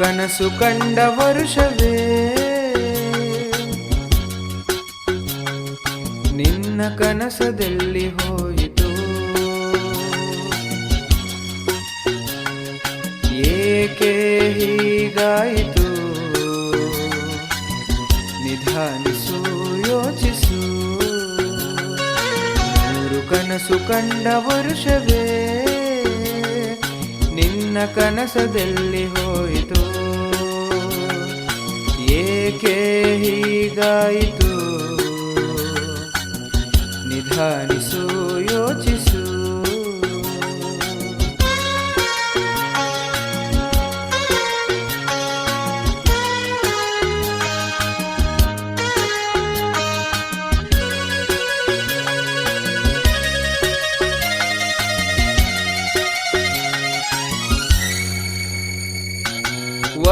ಕನಸು ಕಂಡ ವರುಷವೇ. ನಿನ್ನ ಕನಸದಲ್ಲಿ ಹೋಯಿತು. ಏಕೆ ಹೀಗಾಯಿತು? ನಿಧಾನಿಸು ಯೋಚಿಸು. ಮೂರು ಕನಸು ಕಂಡ ವರುಷವೇ. ನಿನ್ನ ಕನಸದಲ್ಲಿ ಹೋಯಿತು. ಏಕೆ ಹೀಗಾಯಿತು? ನಿಧಾನಿಸು ಯೋಚಿಸು.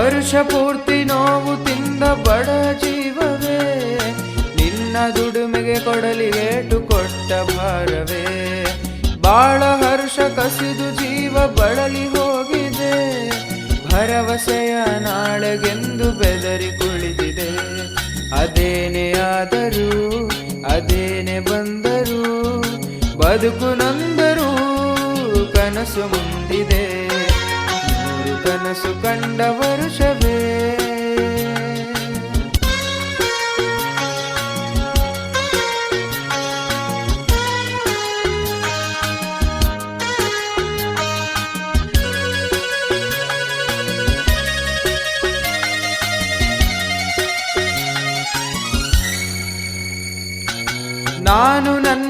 ವರುಷ ಪೂರ್ತಿ ನೋವು ತಿಂದ ಬಡ ಜೀವವೇ, ನಿನ್ನ ದುಡಿಮೆಗೆ ಏಟು ಕೊಟ್ಟ ಭಾರವೇ. ಬಾಳ ಹರ್ಷ ಕಸಿದು ಜೀವ ಬಳಲಿ ಹೋಗಿದೆ, ಭರವಸೆಯ ನಾಳೆಗೆಂದು ಬೆದರಿ ಕುಳಿದಿದೆ. ಅದೇನೇ ಆದರೂ, ಅದೇನೆ ಬಂದರೂ, ಬದುಕು ನಂದರೂ ಕನಸು ಮುಂದಿದೆ. ಕನಸು ಕಂಡ ವರುಷವೇ. ನಾನು ನನ್ನದೆನ್ನು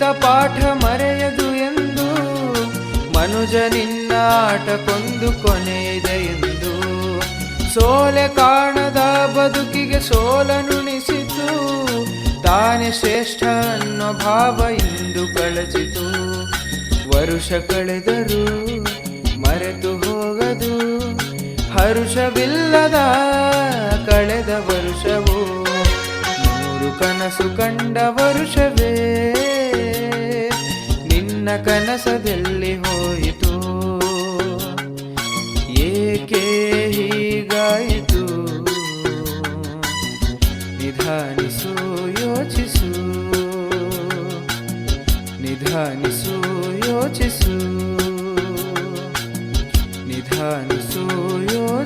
ಕಲಿತ ಪಾಠ ಮರೆಯದು ಎಂದು ಮನುಜ ನಿನ್ನಾಟ ಕೊಂದು ಕೊನೆಯಿದೆ ಎಂದು. ಸೋಲೆ ಕಾಣದ ಬದುಕಿಗೆ ಸೋಲನುಣಿಸಿತು ತಾನೇ ಶ್ರೇಷ್ಠ ಅನ್ನೋ ಭಾವ ಇಂದು ಕಳಚಿತು. ವರುಷ ಕಳೆದರೂ ಮರೆತು ಹೋಗದು, ಹರುಷವಿಲ್ಲದ ಕಳೆದ ವರುಷವು. ಮೂರು ಕನಸು ಕಂಡ ವರುಷವೇ ನಿನ್ನ ಕನಸದಲ್ಲಿ ಹೋಯಿತು ಏಕೆ ಹೀಗಾಯಿತು ನಿಧಾನಿಸು ಯೋಚಿಸು ನಿಧಾನಿಸು ಯೋಚಿಸು ನಿಧಾನಿಸು ಯೋಚಿಸು